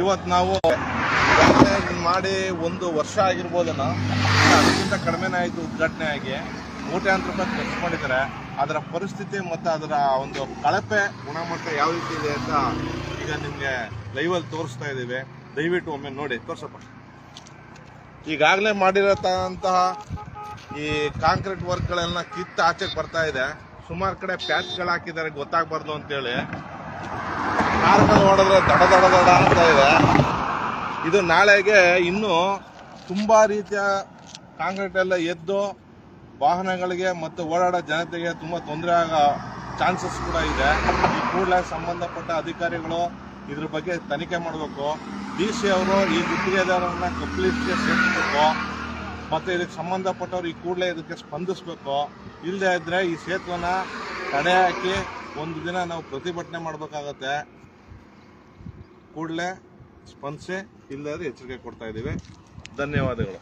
ಇವತ್ತು ನಾವು ಮಾಡಿ ಒಂದು ವರ್ಷ ಆಗಿರ್ಬೋದನ್ನ ಅದಕ್ಕಿಂತ ಕಡಿಮೆ ಆಯಿತು ಉದ್ಘಾಟನೆ ಆಗಿ. ಕೋಟ್ಯಾಂತರ ರೂಪಾಯಿ ಖರ್ಚು ಮಾಡಿದ್ದಾರೆ. ಅದರ ಪರಿಸ್ಥಿತಿ ಮತ್ತು ಅದರ ಒಂದು ಕಳಪೆ ಗುಣಮಟ್ಟ ಯಾವ ರೀತಿ ಇದೆ ಅಂತ ಈಗ ನಿಮಗೆ ಲೈವಲ್ಲಿ ತೋರಿಸ್ತಾ ಇದ್ದೀವಿ. ದಯವಿಟ್ಟು ಒಮ್ಮೆ ನೋಡಿ, ತೋರ್ಸಪ್ಪ. ಈಗಾಗಲೇ ಮಾಡಿರತಕ್ಕಂತಹ ಈ ಕಾಂಕ್ರೀಟ್ ವರ್ಕ್ಗಳೆಲ್ಲ ಕಿತ್ತು ಆಚೆಗೆ ಬರ್ತಾ ಇದೆ. ಸುಮಾರು ಕಡೆ ಪ್ಯಾಚ್ಗಳು ಹಾಕಿದ್ದಾರೆ, ಗೊತ್ತಾಗಬಾರ್ದು ಅಂತೇಳಿ. ಕಾರ್ಗಳು ನೋಡಿದ್ರೆ ದಡ ದಡ ದಡ ಅಂತ ಇದೆ. ಇದು ನಾಳೆಗೆ ಇನ್ನೂ ತುಂಬಾ ರೀತಿಯ ಕಾಂಕ್ರೀಟ್ ಎಲ್ಲ ಎದ್ದು ವಾಹನಗಳಿಗೆ ಮತ್ತು ಓಡಾಡೋ ಜನತೆಗೆ ತುಂಬಾ ತೊಂದರೆ ಆಗೋ ಚಾನ್ಸಸ್ ಕೂಡ ಇದೆ. ಈ ಕೂಡಲೇ ಸಂಬಂಧಪಟ್ಟ ಅಧಿಕಾರಿಗಳು ಇದ್ರ ಬಗ್ಗೆ ತನಿಖೆ ಮಾಡಬೇಕು. ಡಿ ಸಿ ಅವರು ಈ ಗುತ್ತಿಗೆದಾರರನ್ನ ಕಂಪ್ಲೀಟ್ಗೆ ಸೇರಿಸಬೇಕು. ಮತ್ತೆ ಇದಕ್ಕೆ ಸಂಬಂಧಪಟ್ಟವ್ರು ಈ ಕೂಡಲೇ ಇದಕ್ಕೆ ಸ್ಪಂದಿಸಬೇಕು. ಇಲ್ಲದೆ ಇದ್ದರೆ ಈ ಸೇತುವೆನ ತಡೆ ಹಾಕಿ ಒಂದು ದಿನ ನಾವು ಪ್ರತಿಭಟನೆ ಮಾಡಬೇಕಾಗತ್ತೆ. ಕೂಡಲೇ ಸ್ಪಂದಿಸಿ ಇಲ್ಲದೆ ಎಚ್ಚರಿಕೆ ಕೊಡ್ತಾ ಇದ್ದೀವಿ. ಧನ್ಯವಾದಗಳು.